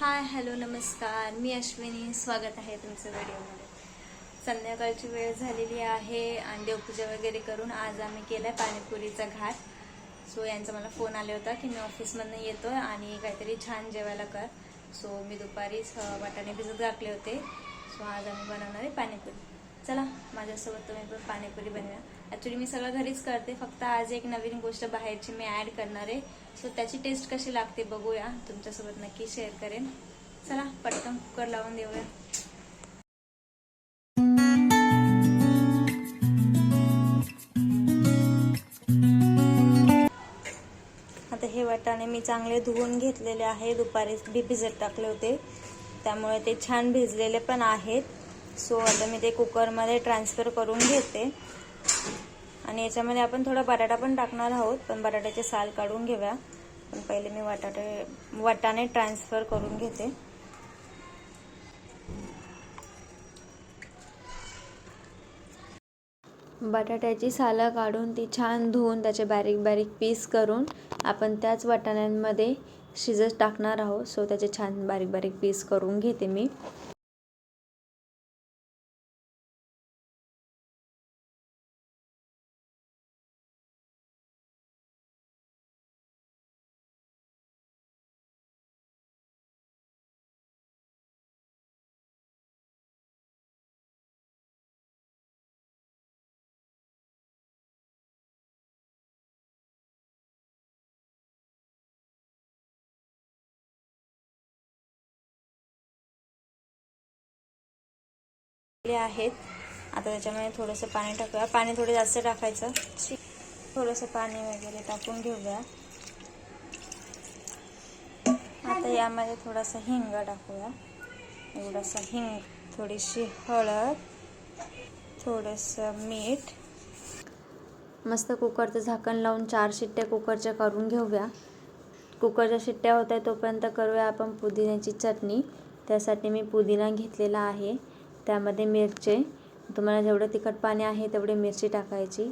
Hi hello नमस्कार. मी अश्विनी. स्वागत आहे तुमचं व्हिडिओमध्ये. संध्याकाळची वेळ झालेली आहे. आणि देवपूजा वगैरे करून आज आम्ही केला आहे पाणीपुरीचा घाट. सो यांचा मला फोन आला होता की मी ऑफिसमधनं येतो आहे आणि काहीतरी छान जेवायला कर. सो मी दुपारीच वाटाणे भिजत घातले होते. सो आज आम्ही बनवणार आहे पाणीपुरी. चला माझ्यासोबत तुम्ही पण पाणीपुरी बनवा. ॲक्च्युली मी सगळं घरीच करते. फक्त आज एक नवीन गोष्ट बाहेरची मी ॲड करणार आहे. सो त्याची टेस्ट कशी लागते बघूया. तुमच्यासोबत नक्की शेअर करेन. चला पटकन कुकर लावून देऊया. आता हे वाटाणे मी चांगले धुवून घेतलेले आहे. दुपारी बी भिजत टाकले होते. त्यामुळे ते छान भिजलेले पण आहेत. सो आता मी ते कुकरमध्ये ट्रान्सफर करून घेते. आणि याच्यामध्ये आपण थोडा बटाटा पण टाकणार आहोत पण बटाट्याचे साल काढून घेऊया. पण पहिले मी वाटाटे वाटाणे ट्रान्सफर करून घेते. बटाट्याची सालं काढून ती छान धुवून त्याचे बारीक बारीक पीस करून आपण त्याच वाटाण्यांमध्ये शिजत टाकणार आहोत. सो त्याचे छान बारीक बारीक पीस करून घेते मी. आहेत. आता त्याच्यामध्ये थोडंसं पाणी टाकूया. पाणी थोडं जास्त टाकायचं. थोडंसं पाणी वगैरे टाकून घेऊया. आता यामध्ये थोडासा हिंग टाकूया. एवढासा हिंग थोडीशी हळद थोडंसं मीठ. मस्त कुकरचं झाकण लावून चार शिट्ट्या कुकरच्या करून घेऊया. कुकरच्या शिट्ट्या होत आहे तोपर्यंत करूया आपण पुदिन्याची चटणी. त्यासाठी मी पुदिना घेतलेला आहे. त्यामध्ये मिरचे तुम्हाला जेवढं तिखट पाणी आहे तेवढी मिरची टाकायची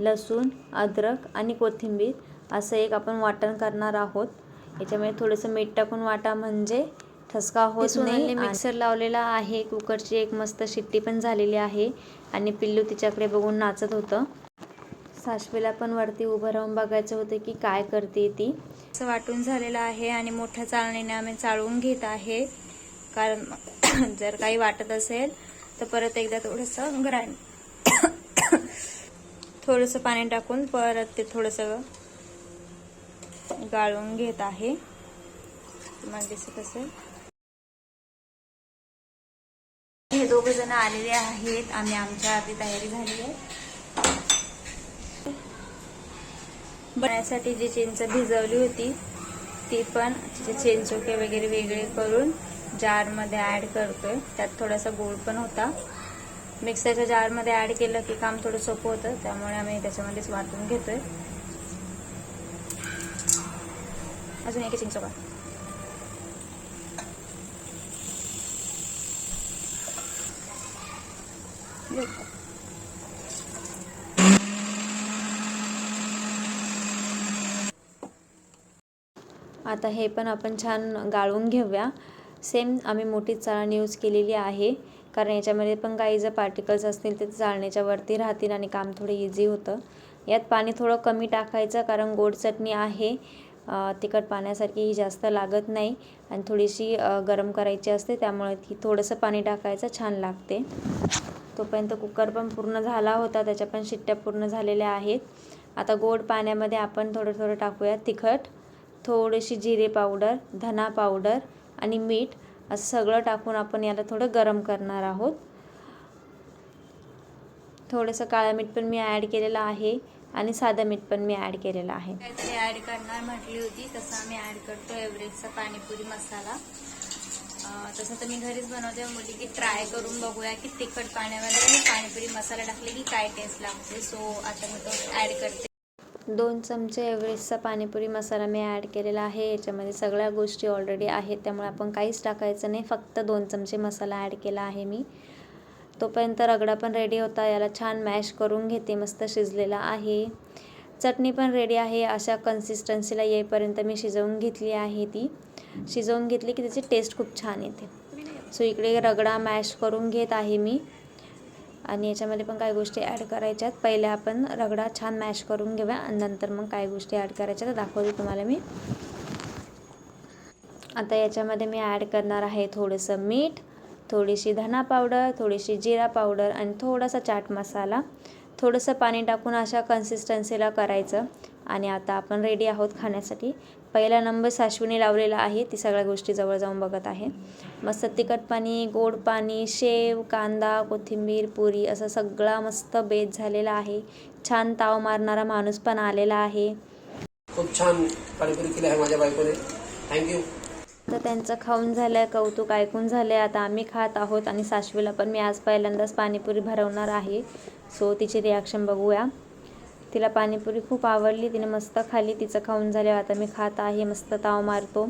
लसूण अद्रक आणि कोथिंबीर असं एक आपण वाटण करणार आहोत. याच्यामध्ये थोडंसं मीठ टाकून वाटा म्हणजे ठसका होत नाही मिक्सर लावलेला आहे. कुकरची एक मस्त शिट्टी पण झालेली आहे आणि पिल्लू तिच्याकडे बघून नाचत होतं. सासवीला पण वरती उभं राहून बघायचं होतं की काय करते ती. असं वाटून झालेलं आहे आणि मोठ्या चाळणीने आम्ही चाळून घेत आहे. कारण जर काही वाटत असेल तर परत एकदा थोडंसं ग्राइंड. थोडंसं पाणी टाकून परत ते थोडंसं गाळून घेत आहे. तुम्हाला दिसत असेल. हे दोघ जण आलेले आहेत. आम्ही आमच्या आधी तयारी झाली आहे. बनण्यासाठी जी चिंच भिजवली होती ती पण तिचे चिंचोके वगैरे वेगळे करून जारमध्ये ॲड करतोय. त्यात थोडासा गोड पण होता. मिक्सरच्या जारमध्ये ॲड केलं की काम थोडं सोपं होतं. त्यामुळे आम्ही त्याच्यामध्येच वाटून घेतोय. अजून एक चिंचोका आता हे पण आपण छान गाळून घेऊया. सेम आम्ही मोठी चाळण यूज केलेली आहे. कारण याच्यामध्ये पण काही जर पार्टिकल्स असतील ते चाळण्याच्या वरती राहतील आणि काम थोडं इझी होतं. यात पाणी थोडं कमी टाकायचं कारण गोड चटणी आहे. तिखट पाण्यासारखी ही जास्त लागत नाही आणि थोडीशी गरम करायची असते त्यामुळे ती थोडंसं पाणी टाकायचं छान लागते. तोपर्यंत कुकर पण पूर्ण झाला होता. त्याच्या पण शिट्ट्या पूर्ण झालेल्या आहेत. आता गोड पाण्यामध्ये आपण थोडं थोडं टाकूया तिखट. थोडीशी जिरे पावडर धना पावडर आणि मीठ असं सगळं टाकून आपण याला थोडं गरम करणार आहोत. थोडंसं काळं मीठ पण मी ॲड केलेलं आहे आणि साधं मीठ पण मी ॲड केलेलं आहे. काहीतरी ॲड करणार म्हटली होती तसं आम्ही ॲड करतो एव्हरेजचा पाणीपुरी मसाला. तसं तर मी घरीच बनवते म्हटली की ट्राय करून बघूया की तिखट पाण्यामध्ये पाणीपुरी मसाला टाकले की काय टेस्ट लागते. सो आता मी तो ॲड करते. दोन चमचे एव्हरेस्टचा पाणीपुरी मसाला मी ॲड केलेला आहे. याच्यामध्ये सगळ्या गोष्टी ऑलरेडी आहेत. त्यामुळे आपण काहीच टाकायचं नाही. फक्त दोन चमचे मसाला ॲड केला आहे मी. तोपर्यंत रगडा पण रेडी होता. याला छान मॅश करून घेते. मस्त शिजलेला आहे. चटणी पण रेडी आहे. अशा कन्सिस्टन्सीला येईपर्यंत मी शिजवून घेतली आहे ती. शिजवून घेतली की त्याची टेस्ट खूप छान येते. सो इकडे रगडा मॅश करून घेत आहे मी. आणि याच्यामध्ये पण काही गोष्टी ॲड करायच्यात. पहिले आपण रगडा छान मॅश करून घेऊया आणि नंतर मग काही गोष्टी ॲड करायच्या तर दाखवते तुम्हाला मी. आता याच्यामध्ये मी ॲड करणार आहे थोडंसं मीठ थोडीशी धना पावडर थोडीशी जिरा पावडर आणि थोडासा चाट मसाला. थोडंसं पाणी टाकून अशा कन्सिस्टन्सीला करायचं. आणि आता आपण रेडी आहोत खाण्यासाठी. पहिला नंबर साश्विनी लावलेला आहे. ती सगळ्या गोष्टी जवळ जाऊन बघत आहे. मस्त तिखट पाणी गोड पाणी शेव कांदा कोथिंबीर पुरी असं सगळा मस्त बेत झालेला आहे. छान ताव मारणारा माणूस पण आलेला आहे. खूप छान पाणीपुरी केली आहे माझ्या बायकोने. थँक्यू तर त्यांचं खाऊन झालं आहे कौतुक ऐकून झालं आहे आता आम्ही खात आहोत आणि साशवीला पण मी आज पहिल्यांदाच पाणीपुरी भरवणार आहे. सो तिची रिॲक्शन बघूया. तिला पाणीपुरी खूप आवडली. तिने मस्त खाली तिचं खाऊन झाल्यावर आता मी खात आहे. मस्त ताव मारतो.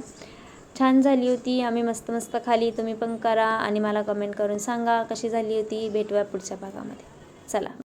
छान झाली होती. आम्ही मस्त मस्त खाली. तुम्ही पण करा आणि मला कमेंट करून सांगा कशी झाली होती. भेटूया पुढच्या भागामध्ये. चला.